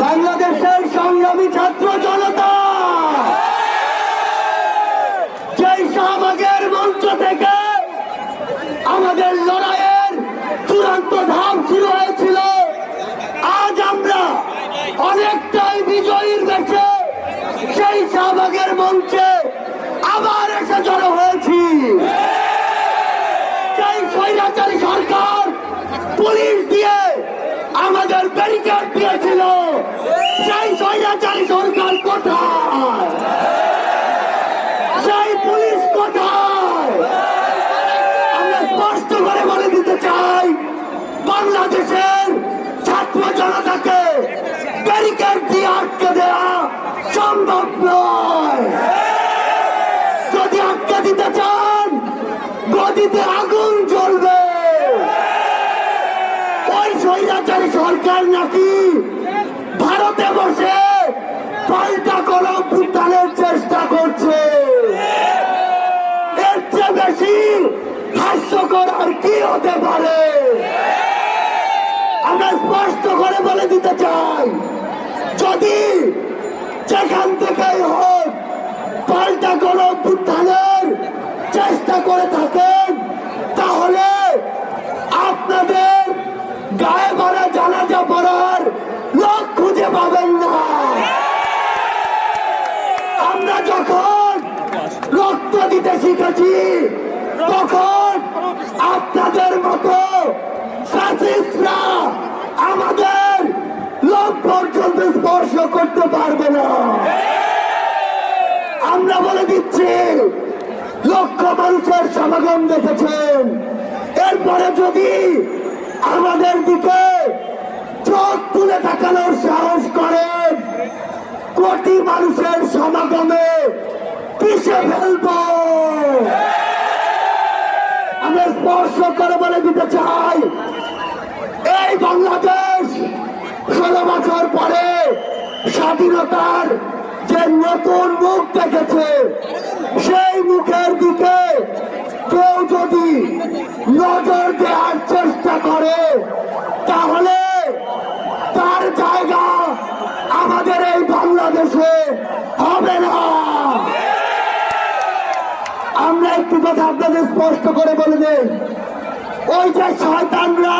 বাংলাদেশের সংগ্রামী ছাত্র জনতা! যেই শাহবাগের পুলিশ দিয়ে আমাদের ব্যারিকেড দিয়েছিল। সেই স্বৈরাচারী সরকার কোথায়? সেই পুলিশ কোথায়? আমরা স্পষ্ট করে বলে দিতে চাই বাংলাদেশের ছাত্র জনতাকে ব্যারিকেড দিয়ে আটকে দেওয়া সম্ভব নয় যদি আটকে দিতে চান গদিতে আগুন জ্বলবে ওই স্বৈরাচারী সরকার নাকি? ভারতে বসে পাল্টা কলম উত্থানের চেষ্টা করছে? এর চেয়ে বেশি হাস্যকর আর কি হতে পারে? আমরা স্পষ্ট করে বলে দিতে চাই, যদি যেখান থেকেই হোক পাল্টা কোনো উত্থানের চেষ্টা করে থাকেন তাহলে আপনাদের গায়ে ভরা জানাজা পড়ার লোক খুঁজে পাবেন না আমরা যখন রক্ত দিতে শিখেছি, তখন আপনাদের মতো আমাদের লোক পর্যন্ত স্পর্শ করতে পারবে না। আমরা বলে দিচ্ছি, লক্ষ মানুষের সমাগম দেখেছেন। এরপরে যদি আমাদের দিকে চোখ তুলে তাকানোর সাহস করেন কোটি মানুষের সমাগমে পিছে ফেলব। আমরা স্পর্শ করে বলে দিতে চাই, এই বাংলাদেশ ষোলো বছর পরে স্বাধীনতার যে নতুন মুখ দেখেছে, সেই মুখের দিকে কেউ যদি নজর দেওয়ার চেষ্টা করে তাহলে তার জায়গা আমাদের এই বাংলাদেশে হবে না। আমরা একটু কথা আপনাদের স্পষ্ট করে বলে দেই। ওই যে শয়তানরা